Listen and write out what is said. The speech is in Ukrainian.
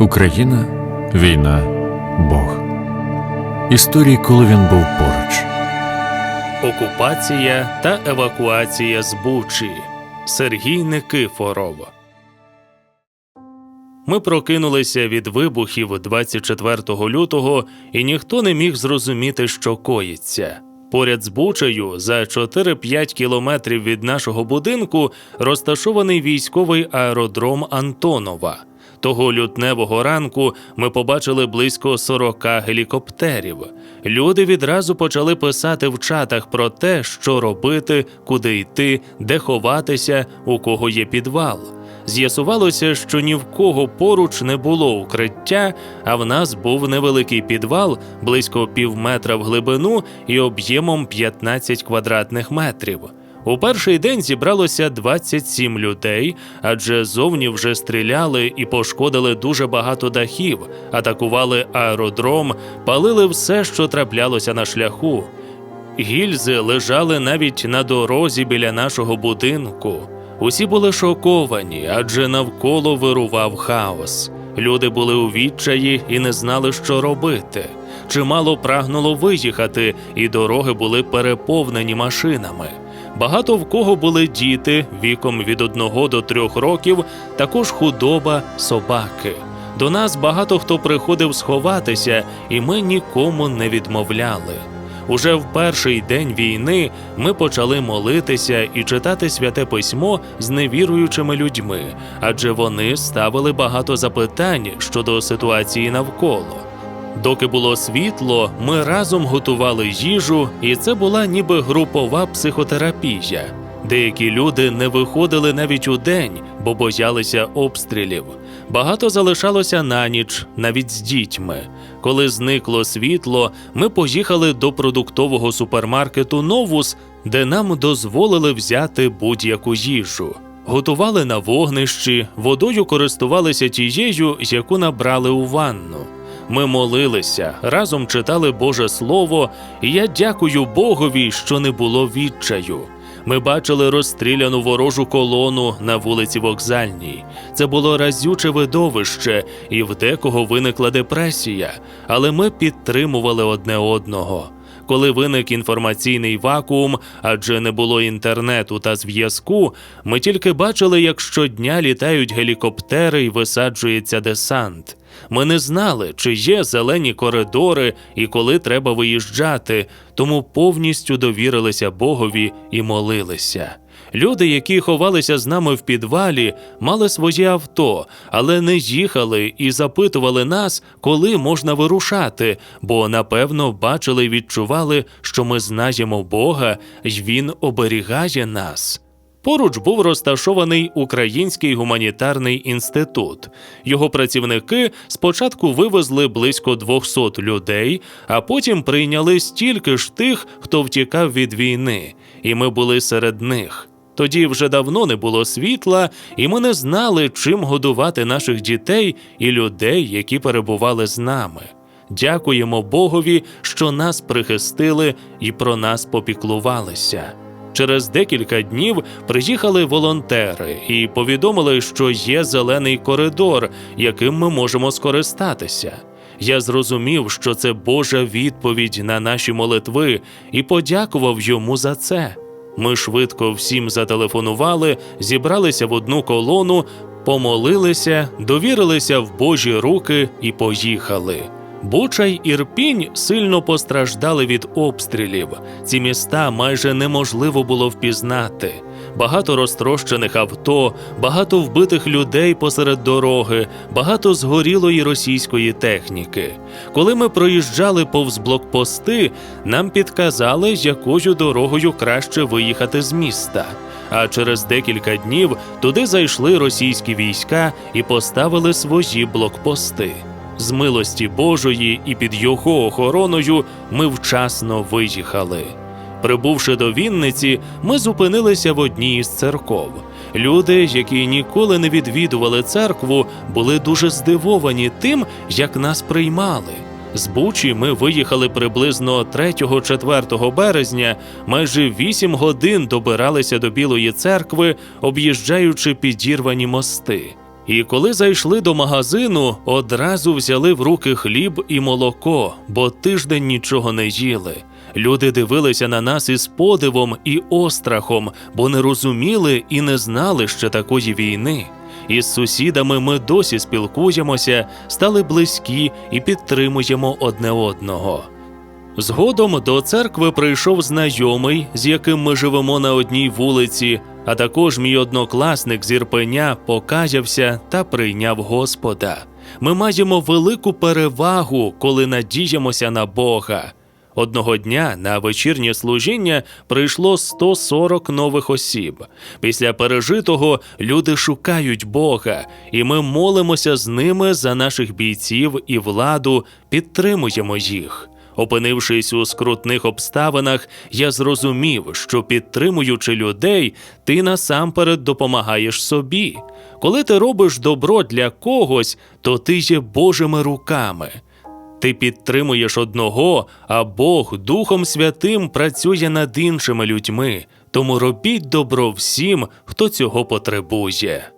Україна, війна, Бог. Історії, коли він був поруч. Окупація та евакуація з Бучі. Сергій Никифоров. Ми прокинулися від вибухів 24 лютого, і ніхто не міг зрозуміти, що коїться. Поряд з Бучею, за 4-5 кілометрів від нашого будинку, розташований військовий аеродром Антонова. Того лютневого ранку ми побачили близько 40 гелікоптерів. Люди відразу почали писати в чатах про те, що робити, куди йти, де ховатися, у кого є підвал. З'ясувалося, що ні в кого поруч не було укриття, а в нас був невеликий підвал близько півметра в глибину і об'ємом 15 квадратних метрів. У перший день зібралося 27 людей, адже зовні вже стріляли і пошкодили дуже багато дахів, атакували аеродром, палили все, що траплялося на шляху. Гільзи лежали навіть на дорозі біля нашого будинку. Усі були шоковані, адже навколо вирував хаос. Люди були у відчаї і не знали, що робити. Чимало прагнуло виїхати, і дороги були переповнені машинами. Багато в кого були діти віком від одного до трьох років, також худоба, собаки. До нас багато хто приходив сховатися, і ми нікому не відмовляли. Уже в перший день війни ми почали молитися і читати святе письмо з невіруючими людьми, адже вони ставили багато запитань щодо ситуації навколо. Доки було світло, ми разом готували їжу, і це була ніби групова психотерапія. Деякі люди не виходили навіть у день, бо боялися обстрілів. Багато залишалося на ніч, навіть з дітьми. Коли зникло світло, ми поїхали до продуктового супермаркету Новус, де нам дозволили взяти будь-яку їжу. Готували на вогнищі, водою користувалися тією, яку набрали у ванну. Ми молилися, разом читали Боже Слово, і я дякую Богові, що не було відчаю. Ми бачили розстріляну ворожу колону на вулиці Вокзальній. Це було разюче видовище, і в декого виникла депресія, але ми підтримували одне одного. Коли виник інформаційний вакуум, адже не було інтернету та зв'язку, ми тільки бачили, як щодня літають гелікоптери і висаджується десант. Ми не знали, чи є зелені коридори і коли треба виїжджати, тому повністю довірилися Богові і молилися. Люди, які ховалися з нами в підвалі, мали своє авто, але не їхали і запитували нас, коли можна вирушати, бо напевно бачили і відчували, що ми знаємо Бога, й Він оберігає нас. Поруч був розташований Український гуманітарний інститут. Його працівники спочатку вивезли близько 200 людей, а потім прийняли стільки ж тих, хто втікав від війни, і ми були серед них. Тоді вже давно не було світла, і ми не знали, чим годувати наших дітей і людей, які перебували з нами. Дякуємо Богові, що нас прихистили і про нас попіклувалися. Через декілька днів приїхали волонтери і повідомили, що є зелений коридор, яким ми можемо скористатися. Я зрозумів, що це Божа відповідь на наші молитви, і подякував йому за це. Ми швидко всім зателефонували, зібралися в одну колону, помолилися, довірилися в Божі руки і поїхали. Буча й Ірпінь сильно постраждали від обстрілів. Ці міста майже неможливо було впізнати. Багато розтрощених авто, багато вбитих людей посеред дороги, багато згорілої російської техніки. Коли ми проїжджали повз блокпости, нам підказали, якою дорогою краще виїхати з міста. А через декілька днів туди зайшли російські війська і поставили свої блокпости. З милості Божої і під його охороною ми вчасно виїхали. Прибувши до Вінниці, ми зупинилися в одній із церков. Люди, які ніколи не відвідували церкву, були дуже здивовані тим, як нас приймали. З Бучі ми виїхали приблизно 3-4 березня, майже 8 годин добиралися до Білої церкви, об'їжджаючи підірвані мости. І коли зайшли до магазину, одразу взяли в руки хліб і молоко, бо тиждень нічого не їли. Люди дивилися на нас із подивом і острахом, бо не розуміли і не знали ще такої війни. Із сусідами ми досі спілкуємося, стали близькі і підтримуємо одне одного. Згодом до церкви прийшов знайомий, з яким ми живемо на одній вулиці, а також мій однокласник з Ірпеня покаявся та прийняв Господа. Ми маємо велику перевагу, коли надіємося на Бога. Одного дня на вечірнє служіння прийшло 140 нових осіб. Після пережитого люди шукають Бога, і ми молимося з ними за наших бійців і владу, підтримуємо їх. Опинившись у скрутних обставинах, я зрозумів, що підтримуючи людей, ти насамперед допомагаєш собі. Коли ти робиш добро для когось, то ти є Божими руками. Ти підтримуєш одного, а Бог Духом Святим працює над іншими людьми. Тому робіть добро всім, хто цього потребує.